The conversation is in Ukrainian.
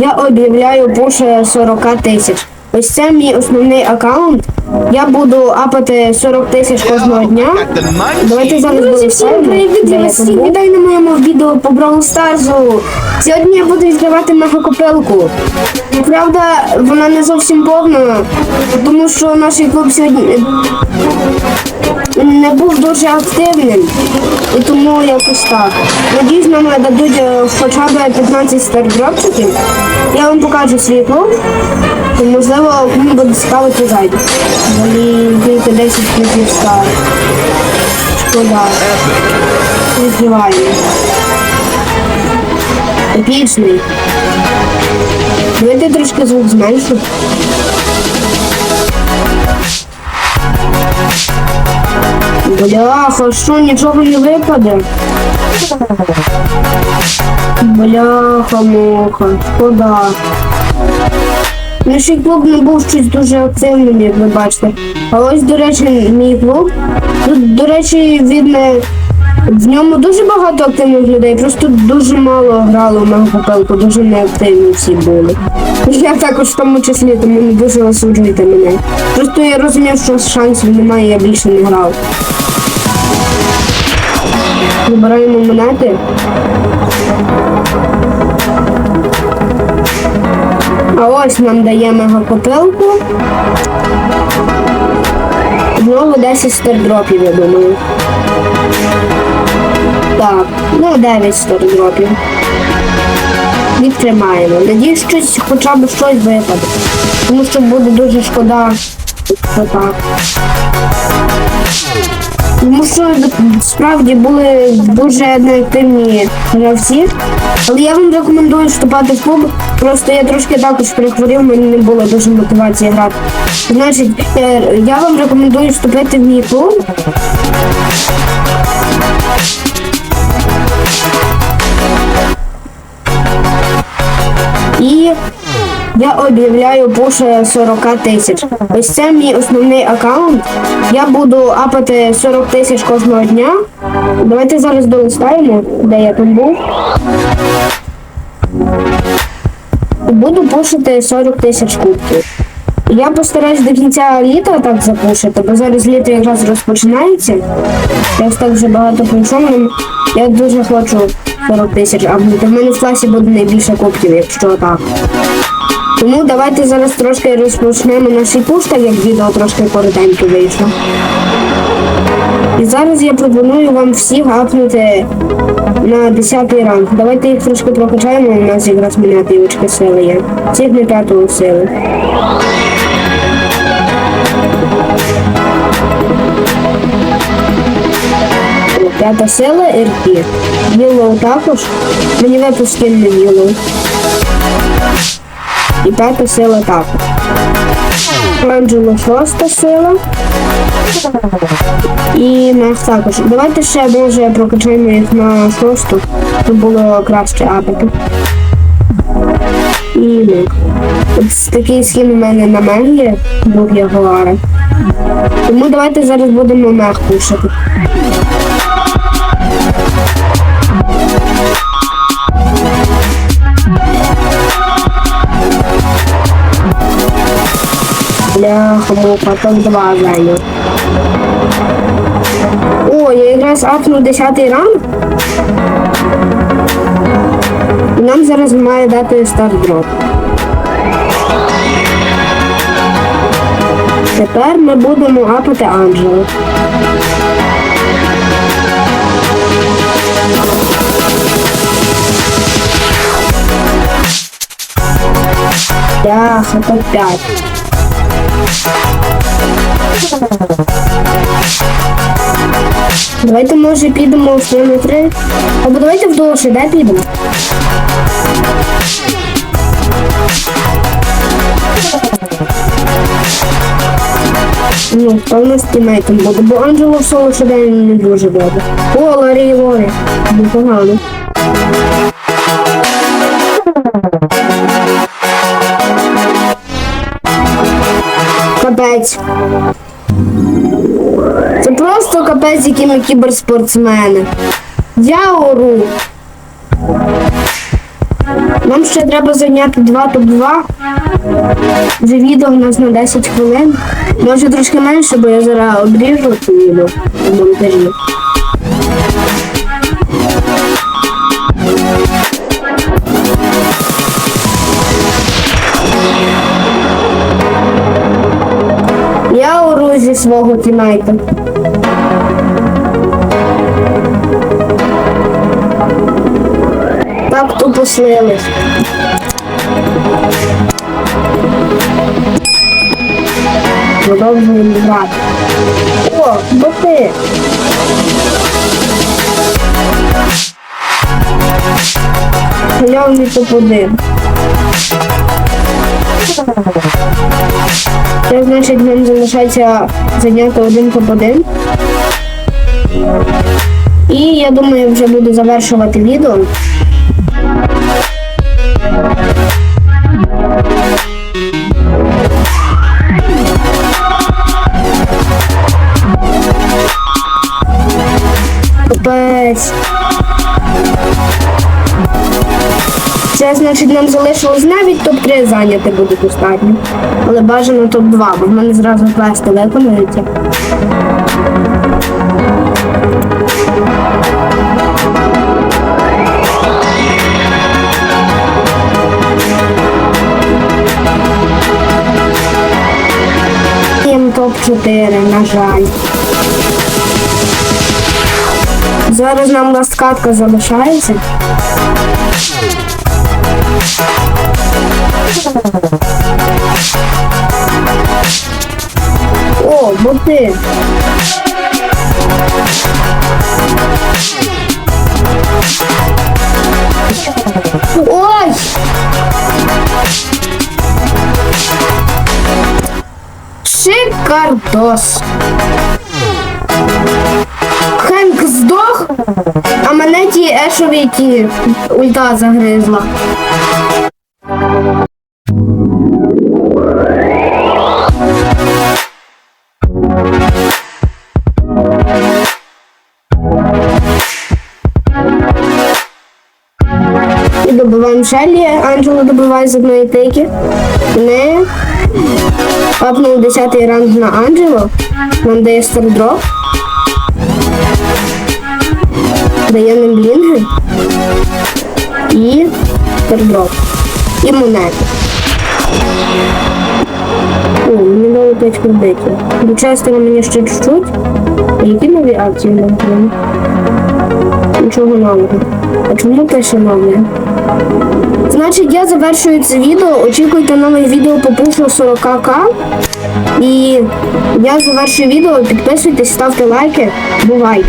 Я об'являю пуш 40 тисяч. Ось це мій основний аккаунт. Я буду апати 40 тисяч кожного дня. Давайте зараз всім! Я вас всіх вітаю на моєму відео по Brawl Старзу. Сьогодні я буду відкривати мегакопилку. Правда, вона не зовсім повна, тому що наш клуб сьогодні не був дуже активним. І тому якось так. Надіюсь, нам дадуть е, хоча б 15 стардропчиків. Я вам покажу клуб. І, можливо, кому буде цікаво, то зайде. Блін, тільки 10 плюсів стар. Шкода. Відкриваємо. Епічний. Давайте трошки звук зменшу. Бляха, що нічого не випаде? Бляха, муха, шкода. Наш клуб не був щось дуже активним, як ви бачите. А ось, до речі, мій клуб. Тут, до речі, він. В ньому дуже багато активних людей, просто дуже мало грало в мою попелку, дуже неактивні всі були. Я також в тому числі, тому не дуже осуджуйте мене. Просто я розумів, що шансів немає, я більше не грав. Вибираємо монети. А ось нам дає мегакопилку. Знову 10 стардропів, я думаю. Так, ну 9 стардропів. Відтримаємо. Надіюсь, щось хоча б щось випаде. Тому що буде дуже шкода, що так. Тому що справді були дуже неактивні гравці. Але я вам рекомендую вступати в клуб. Просто я трошки також перехворів, мені не було дуже мотивації грати. Значить, е, я вам рекомендую вступити в мій клуб. І я об'являю пуш 40 тисяч. Ось це мій основний аккаунт. Я буду апати 40 тисяч кожного дня. Давайте зараз долистаємо, де я там був. Буду пушити 40 тисяч кубків. Я постараюсь до кінця літа так запушити, бо зараз літо якраз розпочинається. Я так вже багато пройшов. Я дуже хочу 40 тисяч, а в мене в класі буде найбільше кубків, якщо так. Тому давайте зараз трошки розпочнемо наш пуш, так як відео трошки коротеньке вийшло. І зараз я пропоную вам всіх апнути на 10 ранг. Давайте їх трошки прокачаємо, у нас якраз міняти очки сили є. Цих не п'ятого сили. П'ята сила РП. Вілоу також. Мені випуск не вілоу. І п'ята сила також. Анджело шоста сила. І нас також. Давайте ще може прокачаємо їх на шосту, щоб було краще апати. І ну. Ось такий скін у мене на мегі, був Ягуара. Тому давайте зараз будемо мех пушити. Бляха, муха, топ 2 зайняв. О, я якраз апнув 10 ранг. І нам зараз має дати старт дроп. Тепер ми будемо апати Анджелу. Бляха, топ 5. Давайте може підемо в кілометри. Або давайте в довше, де підемо? Ну, у нас тімейтом буде, бо Анджело в соло ще день не дуже добре. О, Ларі Лорі. Непогано. Капець, які ми кіберспортсмени. Я ору. Нам ще треба зайняти 2 топ-2. Вже відео у нас на 10 хвилин. Може трошки менше, бо я зараз обріжу це відео в монтажі. Я ору зі свого тімейта. Так тупо слились. Продовжуємо грати. О, боти! Хальовний топ-1. Це значить нам залишається зайняти один топ-1. І я думаю, вже буду завершувати відео. Капець. Значить нам залишилось навіть топ-3 зайняти буде достатньо. Але бажано топ-2, бо в мене зразу квести виконуються. Їм топ-4, на жаль. Зараз нам ласкатка залишається. О, боти. Ой! Шикардос. Хенк здох, а мене ті ешові ті ульта загризла. І добиваємо Шеллі, Анджело добиває з одної тики. Не апнув 10 ранг на Анджело. Нам дає стардроп. Дає нам блінги. І стардроп. І монети. О, мені дали 5 кредитів. Честера мені ще чуть-чуть. Які нові акції на Україні? Нічого нового. А чому пише нове? Значить, я завершую це відео. Очікуйте нових відео по пушу 40к. І я завершую відео. Підписуйтесь, ставте лайки. Бувайте!